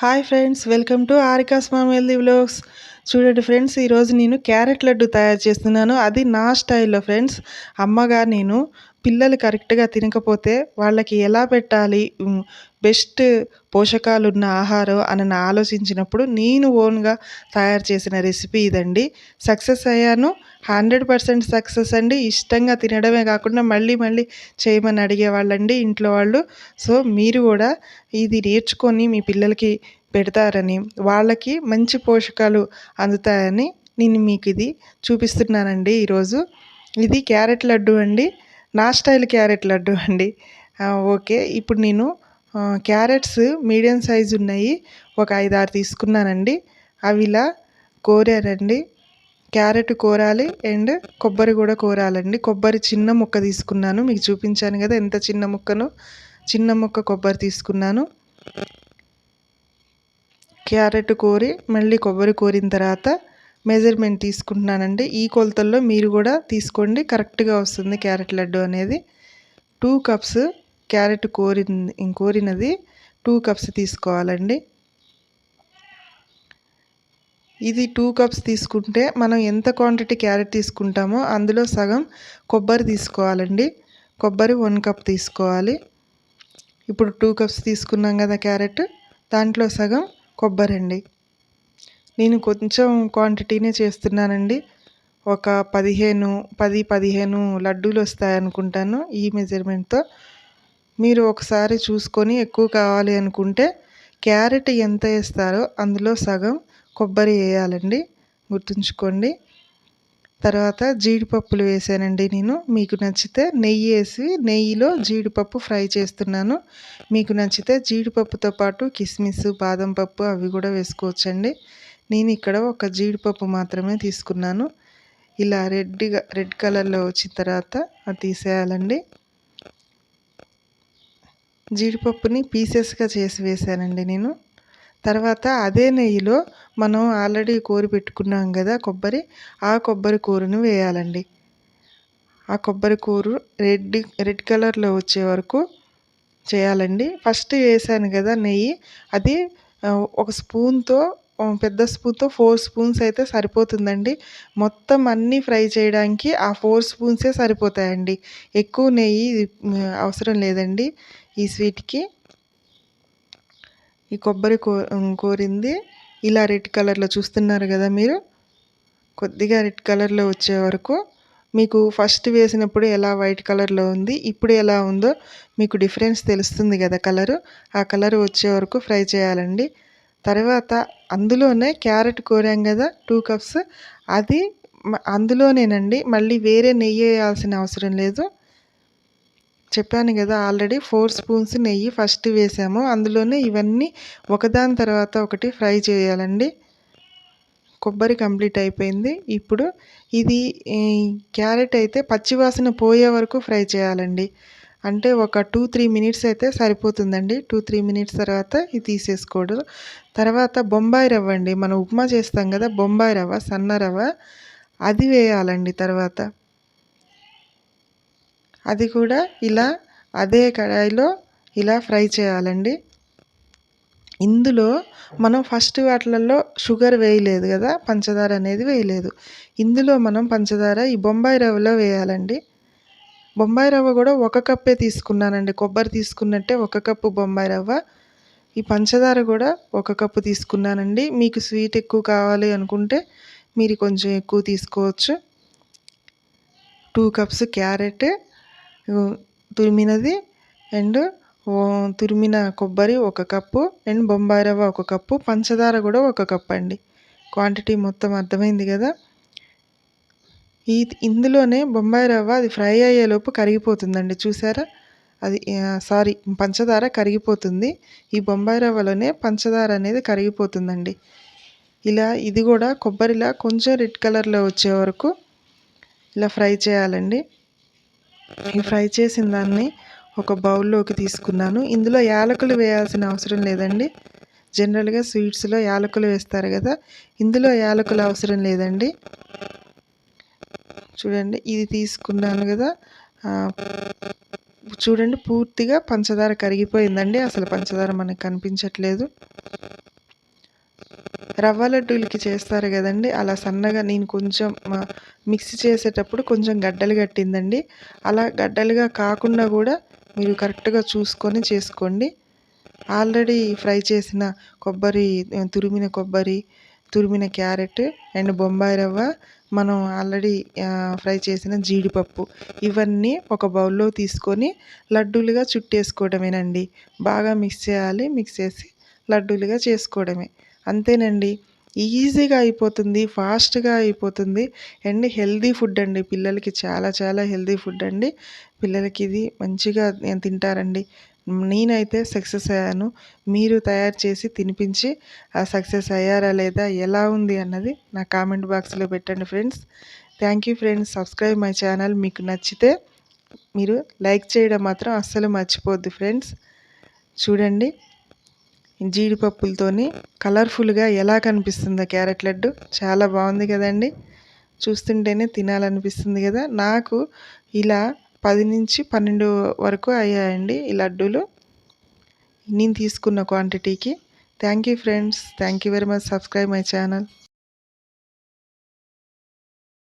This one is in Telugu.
హాయ్ ఫ్రెండ్స్ వెల్కమ్ టు ఆరికాస్ మామ్ హెల్దీ వ్లాగ్స్. చూడండి ఫ్రెండ్స్ ఈరోజు నేను క్యారెట్ లడ్డు తయారు చేస్తున్నాను. అది నా స్టైల్లో ఫ్రెండ్స్. అమ్మగా నేను పిల్లలు కరెక్ట్గా తినకపోతే వాళ్ళకి ఎలా పెట్టాలి? బెస్ట్ పోషకాలు ఉన్న ఆహారం అని ఆలోచించినప్పుడు నేను ఓన్గా తయారు చేసిన రెసిపీ ఇదండి. సక్సెస్ అయ్యాను. హండ్రెడ్ పర్సెంట్ సక్సెస్ అండి. ఇష్టంగా తినడమే కాకుండా మళ్ళీ మళ్ళీ చేయమని అడిగేవాళ్ళండి ఇంట్లో వాళ్ళు. సో మీరు కూడా ఇది నేర్చుకొని మీ పిల్లలకి పెడతారని వాళ్ళకి మంచి పోషకాలు అందుతాయని నేను మీకు ఇది చూపిస్తున్నానండి ఈరోజు. ఇది క్యారెట్ లడ్డు అండి. నా స్టైల్ క్యారెట్ లడ్డు అండి. ఓకే. ఇప్పుడు నేను క్యారెట్స్ మీడియం సైజు ఉన్నాయి. ఒక ఐదు ఆరు తీసుకున్నానండి. అవి ఇలా కోరారండి. క్యారెట్ కోరాలి అండ్ కొబ్బరి కూడా కోరాలండి. కొబ్బరి చిన్న ముక్క తీసుకున్నాను. మీకు చూపించాను కదా ఎంత చిన్న ముక్కను. చిన్న ముక్క కొబ్బరి తీసుకున్నాను. క్యారెట్ కోరి మళ్ళీ కొబ్బరి కోరిన తర్వాత మెజర్మెంట్ తీసుకుంటున్నానండి. ఈ కొలతల్లో మీరు కూడా తీసుకోండి. కరెక్ట్గా వస్తుంది క్యారెట్ లడ్డు అనేది. టూ కప్స్ క్యారెట్ కోరి కోరినది టూ కప్స్ తీసుకోవాలండి. ఇది టూ కప్స్ తీసుకుంటే మనం ఎంత క్వాంటిటీ క్యారెట్ తీసుకుంటామో అందులో సగం కొబ్బరి తీసుకోవాలండి. కొబ్బరి వన్ కప్ తీసుకోవాలి. ఇప్పుడు టూ కప్స్ తీసుకున్నాం కదా క్యారెట్ దాంట్లో సగం కొబ్బరి అండి నేను కొంచెం క్వాంటిటీనే చేస్తున్నానండి. ఒక పదిహేను పది పదిహేను లడ్డూలు వస్తాయనుకుంటాను ఈ మెజర్మెంట్తో మీరు ఒకసారి చూసుకొని ఎక్కువ కావాలి అనుకుంటే క్యారెట్ ఎంత వేస్తారో అందులో సగం కొబ్బరి వేయాలండి. గుర్తుంచుకోండి. తర్వాత జీడిపప్పులు వేసానండి నేను. మీకు నచ్చితే నెయ్యి వేసి నెయ్యిలో జీడిపప్పు ఫ్రై చేస్తున్నాను. మీకు నచ్చితే జీడిపప్పుతో పాటు కిస్మిస్ బాదం పప్పు అవి కూడా వేసుకోవచ్చండి. నేను ఇక్కడ ఒక జీడిపప్పు మాత్రమే తీసుకున్నాను. ఇలా రెడ్గా రెడ్ కలర్లో వచ్చిన తర్వాత అది తీసేయాలండి. జీడిపప్పుని పీసెస్గా చేసి వేసానండి నేను. తర్వాత అదే నెయ్యిలో మనం ఆల్రెడీ కూర పెట్టుకున్నాం కదా కొబ్బరి ఆ కొబ్బరి కూరను వేయాలండి. ఆ కొబ్బరి కూర రెడ్ రెడ్ కలర్లో వచ్చే వరకు చేయాలండి. ఫస్ట్ వేసాను కదా నెయ్యి అది ఒక స్పూన్తో పెద్ద స్పూన్తో ఫోర్ స్పూన్స్ అయితే సరిపోతుందండి. మొత్తం అన్నీ ఫ్రై చేయడానికి ఆ ఫోర్ స్పూన్సే సరిపోతాయండి. ఎక్కువ నెయ్యి అవసరం లేదండి ఈ స్వీట్కి. ఈ కొబ్బరి కో కోరింది. ఇలా రెడ్ కలర్లో చూస్తున్నారు కదా మీరు? కొద్దిగా రెడ్ కలర్లో వచ్చే వరకు. మీకు ఫస్ట్ వేసినప్పుడు ఎలా వైట్ కలర్లో ఉంది ఇప్పుడు ఎలా ఉందో మీకు డిఫరెన్స్ తెలుస్తుంది కదా కలరు. ఆ కలర్ వచ్చే వరకు ఫ్రై చేయాలండి. తర్వాత అందులోనే క్యారెట్ కోరాం కదా టూ కప్స్ అది అందులోనేనండి. మళ్ళీ వేరే నెయ్యి వేయాల్సిన అవసరం లేదు. చెప్పాను కదా ఆల్రెడీ ఫోర్ స్పూన్స్ నెయ్యి ఫస్ట్ వేసాము. అందులోనే ఇవన్నీ ఒకదాని తర్వాత ఒకటి ఫ్రై చేయాలండి. కొబ్బరి కంప్లీట్ అయిపోయింది. ఇప్పుడు ఇది క్యారెట్ అయితే పచ్చివాసన పోయే వరకు ఫ్రై చేయాలండి. అంటే ఒక టూ త్రీ మినిట్స్ అయితే సరిపోతుందండి. టూ త్రీ మినిట్స్ తర్వాత ఇది తీసేసుకోవడం. తర్వాత బొంబాయి రవ్వ అండి. మనం ఉప్మా చేస్తాం కదా బొంబాయి రవ్వ సన్న రవ్వ అది వేయాలండి తర్వాత. అది కూడా ఇలా అదే కడాయిలో ఇలా ఫ్రై చేయాలండి. ఇందులో మనం ఫస్ట్ వాటిలలో షుగర్ వేయలేదు కదా పంచదార అనేది వేయలేదు. ఇందులో మనం పంచదార ఈ బొంబాయి రవ్వలో వేయాలండి. బొంబాయి రవ్వ కూడా ఒక కప్పే తీసుకున్నానండి. కొబ్బరి తీసుకున్నట్టే ఒక కప్పు బొంబాయి రవ్వ. ఈ పంచదార కూడా ఒక కప్పు తీసుకున్నానండి. మీకు స్వీట్ ఎక్కువ కావాలి అనుకుంటే మీరు కొంచెం ఎక్కువ తీసుకోవచ్చు. టూ కప్స్ క్యారెట్ తురిమినది అండ్ తురిమిన కొబ్బరి ఒక కప్పు అండ్ బొంబాయి రవ్వ ఒక కప్పు. పంచదార కూడా ఒక కప్ అండి. క్వాంటిటీ మొత్తం అర్థమైంది కదా? ఈ ఇందులోనే బొంబాయి రవ్వ అది ఫ్రై అయ్యేలోపు కరిగిపోతుందండి. చూసారా? అది సారీ పంచదార కరిగిపోతుంది. ఈ బొంబాయి రవ్వలోనే పంచదార అనేది కరిగిపోతుందండి. ఇలా ఇది కూడా కొబ్బరిలా కొంచెం రెడ్ కలర్లో వచ్చే వరకు ఇలా ఫ్రై చేయాలండి. ఈ ఫ్రై చేసిన దాన్ని ఒక బౌల్లోకి తీసుకున్నాను. ఇందులో యాలకులు వేయాల్సిన అవసరం లేదండి. జనరల్గా స్వీట్స్లో యాలకులు వేస్తారు కదా ఇందులో యాలకులు అవసరం లేదండి. చూడండి ఇది తీసుకున్నాను కదా చూడండి పూర్తిగా పంచదార కరిగిపోయిందండి. అసలు పంచదార మనకు కనిపించట్లేదు. రవ్వ లడ్డూలకి చేస్తారు కదండి. అలా సన్నగా నేను కొంచెం మిక్సీ చేసేటప్పుడు కొంచెం గడ్డలు కట్టిందండి. అలా గడ్డలుగా కాకుండా కూడా మీరు కరెక్ట్గా చూసుకొని చేసుకోండి. ఆల్రెడీ ఫ్రై చేసిన కొబ్బరి తురిమిన కొబ్బరి తురిమిన క్యారెట్ అండ్ బొంబాయి రవ్వ మనం ఆల్రెడీ ఫ్రై చేసిన జీడిపప్పు ఇవన్నీ ఒక బౌల్లో తీసుకొని లడ్డూలుగా చుట్టేసుకోవడమేనండి. బాగా మిక్స్ చేయాలి మిక్స్ చేసి లడ్డూలుగా చేసుకోవడమే. అంతేనండి. ఈజీగా అయిపోతుంది ఫాస్ట్గా అయిపోతుంది. అండ్ హెల్దీ ఫుడ్ అండి. పిల్లలకి చాలా చాలా హెల్దీ ఫుడ్ అండి. పిల్లలకి ఇది మంచిగా తింటారండి. నేనైతే సక్సెస్ అయ్యాను. మీరు తయారు చేసి తినిపించి ఆ సక్సెస్ అయ్యారా లేదా ఎలా ఉంది అన్నది నా కామెంట్ బాక్స్లో పెట్టండి friends. Thank you friends. Subscribe my channel మీకు నచ్చితే మీరు లైక్ చేయడం మాత్రం అస్సలు మర్చిపోద్దు ఫ్రెండ్స్. చూడండి జీడిపప్పులతోని కలర్ఫుల్గా ఎలా కనిపిస్తుందో క్యారెట్ లడ్డు. చాలా బాగుంది కదండి. చూస్తుంటేనే తినాలనిపిస్తుంది కదా. నాకు ఇలా పది నుంచి పన్నెండు వరకు అయ్యాయండి ఈ లడ్డూలు. నేను తీసుకున్న క్వాంటిటీకి thank you friends thank you very much subscribe my channel